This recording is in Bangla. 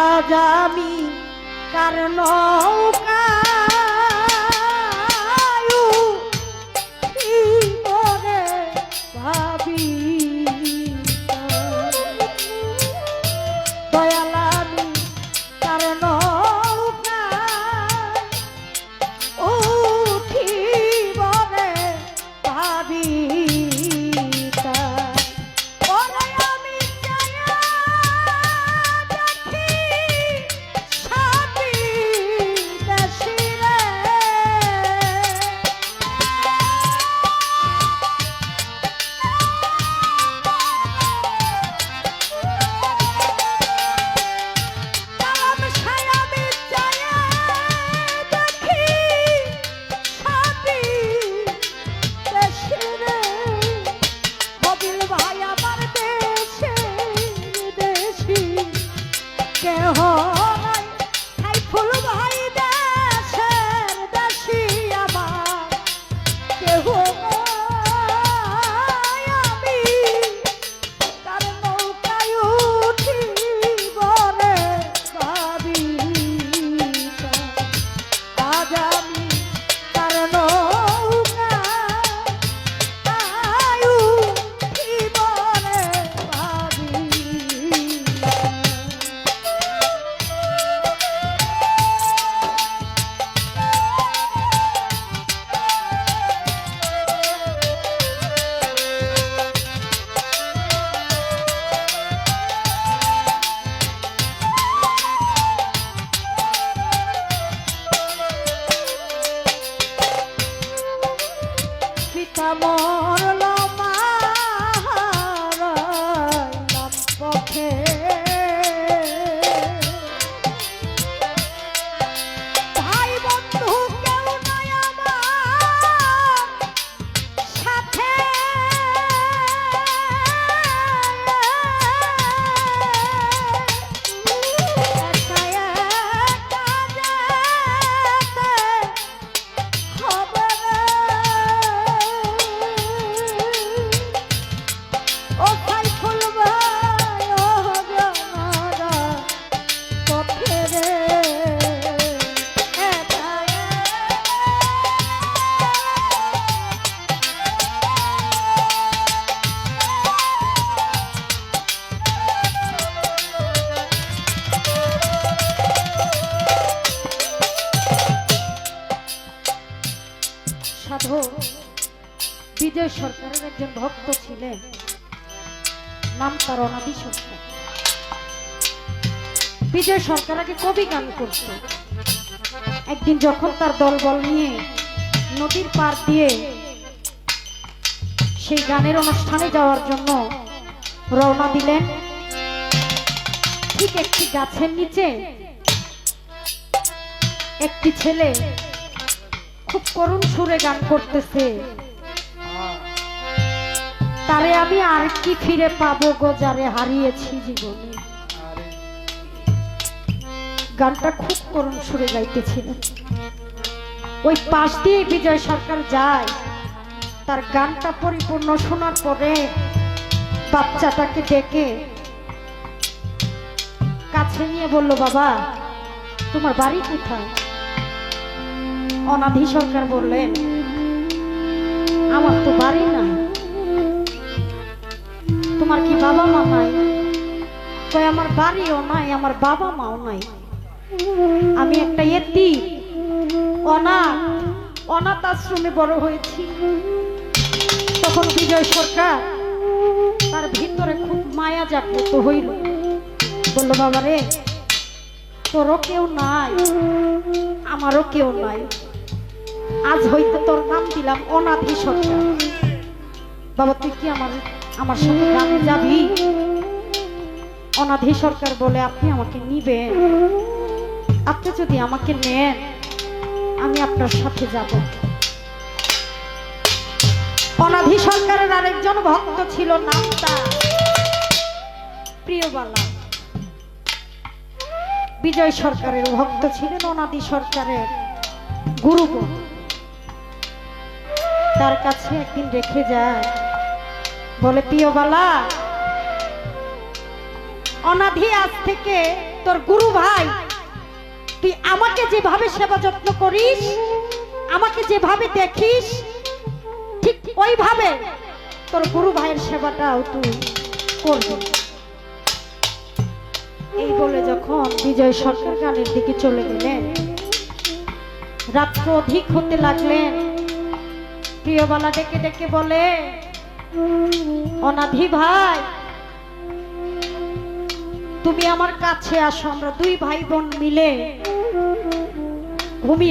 আজ আমি কার বিজয় সরকারের একজন ভক্ত ছিলেন। নাম তার অনাদি সরকার। বিজয় সরকার আগে কবি গান করত। একদিন যখন তার দলবল নিয়ে নদীর পার দিয়ে সেই গানের অনুষ্ঠানে যাওয়ার জন্য রওনা দিলেন, ঠিক একটি গাছের নিচে একটি ছেলে খুব করুণ সুরে গান করতেছে। তারে আমি আর কি ফিরে পাবো গো যারে হারিয়েছি জীবনে? গানটা খুব করুণ সুরে গাইতেছিলেন। ওই পাশ দিয়ে বিজয় সরকার যায়, তার গানটা পরিপূর্ণ শোনার পরে বাচ্চাটাকে ডেকে কাছে নিয়ে বলল, বাবা, তোমার বাড়ি কোথায়? অনাধি সরকার বললেন, আমার তো বাড়ি না তোমার কি বাবা মা নাই? কই আমার বাড়িও নাই, আমার বাবা মাও নাই। আমি একটা এতি, অনাথ অনাথ আশ্রমে বড় হয়েছি। তখন বিজয় সরকার তার ভিতরে খুব মায়া জাগ্রত হইল। বলল, বাবা রে, তোরও কেউ নাই, আমারও কেউ নাই। আজ হইতে তোর নাম দিলাম অনাথি সরকার। বাবা, তুই কি আমার আমার সাথে গ্রামে যাবি? অনাথি সরকার বলে আপনি আমাকে নিবেন। আপনি যদি আমাকে নেন, আমি আপনার সাথে যাব। অনাধি সরকারের আরেকজন ভক্ত ছিল নামটা প্রিয়বালা। বিজয় সরকারের ভক্ত ছিলেন অনাদি সরকারের গুরুগণ। তার কাছে একদিন রেখে যায়। বলে, প্রিয়বালা, অনাধি আজ থেকে তোর গুরু ভাই, তুই আমাকে যেভাবে সেবা যত্ন করিস, আমাকে যেভাবে দেখিস, ঠিক ওইভাবে তোর গুরু ভাইয়ের সেবাটাও তুই করবি। এই বলে যখন বিজয় সরকার গানের দিকে চলে গেলেন, রাত্র অধিক হতে লাগলেন, প্রিয়বালা ডেকে ডেকে বলে অনাধি ভাই তুমি আমার কাছে আসো আমরা দুই ভাই বোন মিলে ঘুমিয়ে